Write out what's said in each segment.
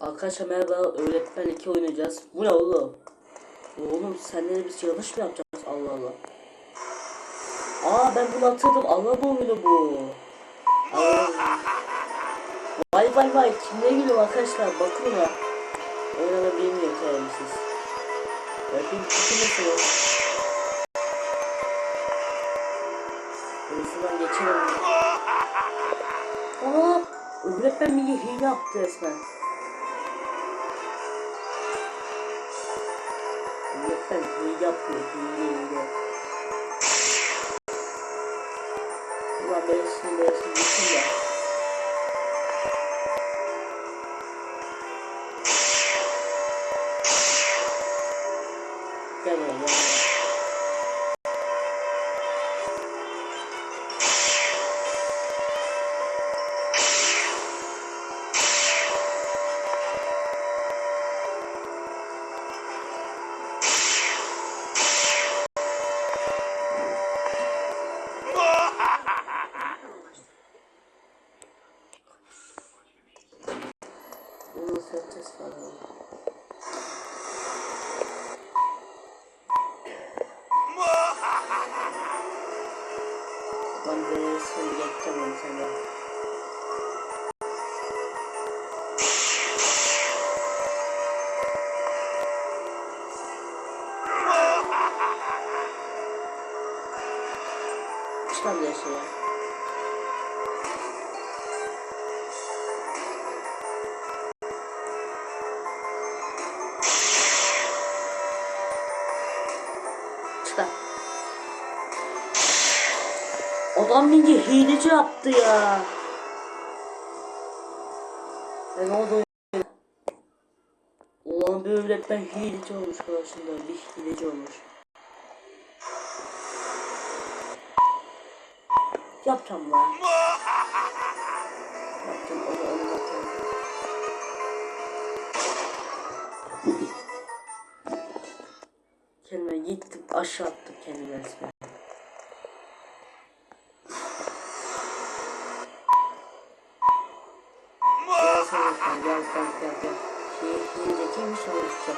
Arkadaşlar merhaba öğretmen 2 oynayacağız. Bu ne oğlum? Oğlum senle biz yanlış mı yapacağız? Allah Allah. Aa ben bunu hatırladım. Allah bu oyunu bu. Aa. Vay vay vay kimlere geliyor arkadaşlar bakın ya. Oynama bilmiyor terbiyesiz. Bakayım tutuyorsunuz. Hızlıdan geçelim. Aa öğretmen bir hile yaptı resmen. Öğretmen hile yapıyor hile hile. Ulan ben şimdi ben de şimdi geçeceğim onu sana. Çıkan bir şey ya. Adam bence hileci yaptı ya. Ben oldu. Ulan bir öğretmen hileci olmuş karşında. Bir hileci olmuş. Yapacağım lan. Yapacağım onu yapacağım. Kendime gittim aşağı attım kendime resmen. Hilekiymiş olmuştu.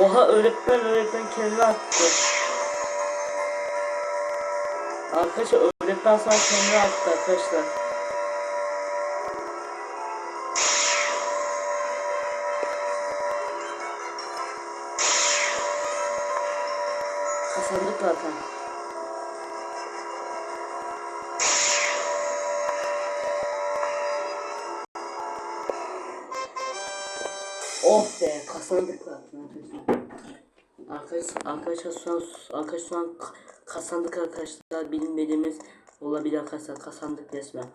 Oha öğretmen öğretmen kendini attı. Arkadaşlar öğretmen sana kendini attı arkadaşlar. Kazandık zaten. Oh be kazandık zaten arkadaşlar. Arkadaşlar arkadaşlar şu an arkadaşlar şu an kazandık arkadaşlar bilmediğimiz olabilir arkadaşlar kazandık resmen.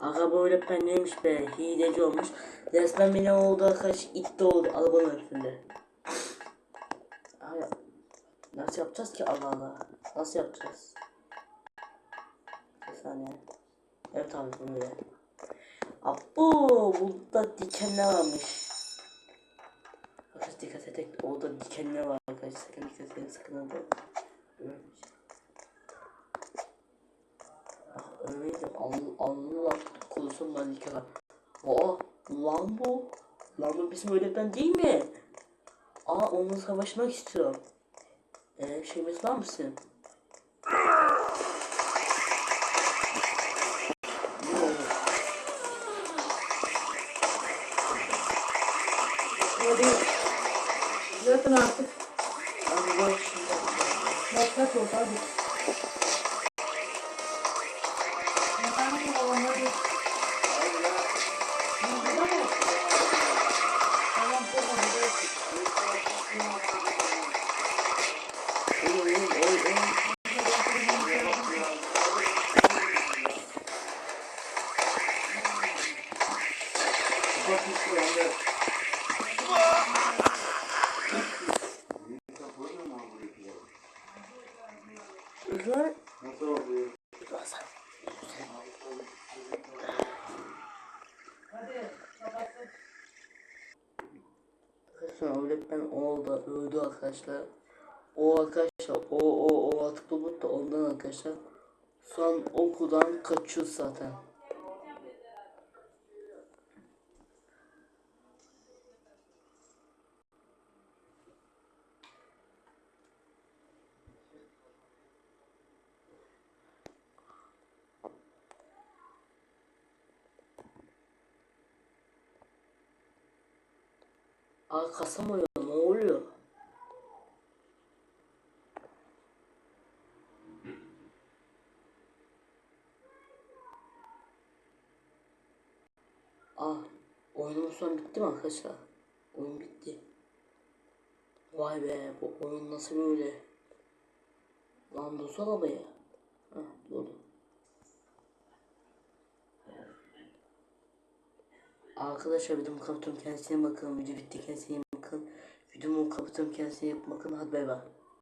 Aga bu öğretmen neymiş be hileci olmuş. Resmen ne oldu arkadaş itti oldu arabanın üstünde. Ay, nasıl yapacağız ki Allah Allah. Nasıl yapacağız? Bir saniye. Evet abi böyle. Abo burada dikenler varmış. Arkadaşlar dikkat edin. Orada dikenler var arkadaşlar. Sakın dikkat edin. Sakın orada. Allah korusun ben dikenler. Aa lan bu. Lan bu bizim öğretmen değil mi? Aa onunla savaşmak istiyor. Eee şeyimiz var mısın? Hadi. Zaten artık Abi bak şimdi. Efendim babam hadi. Tamam tamam hadi. Oy oy oy oy. Bak işte anda. Lan. Nasıl oluyor? Hadi kapatsın. Arkadaşlar öğretmen oldu öldü arkadaşlar. O arkadaşlar o o o atık bulut da ondan arkadaşlar. An okuldan kaçıyor zaten. Aa kasam oluyor ne oluyor? Aa oyunumuz son bitti mi arkadaşlar? Oyun bitti. Vay be bu oyun nasıl böyle? Lan dursana ya. Arkadaşlar videomu kapatıyorum kendisine bakın. Video bitti kendisine bakın. Videomu kapatıyorum kendisine bakın. Hadi bay bay.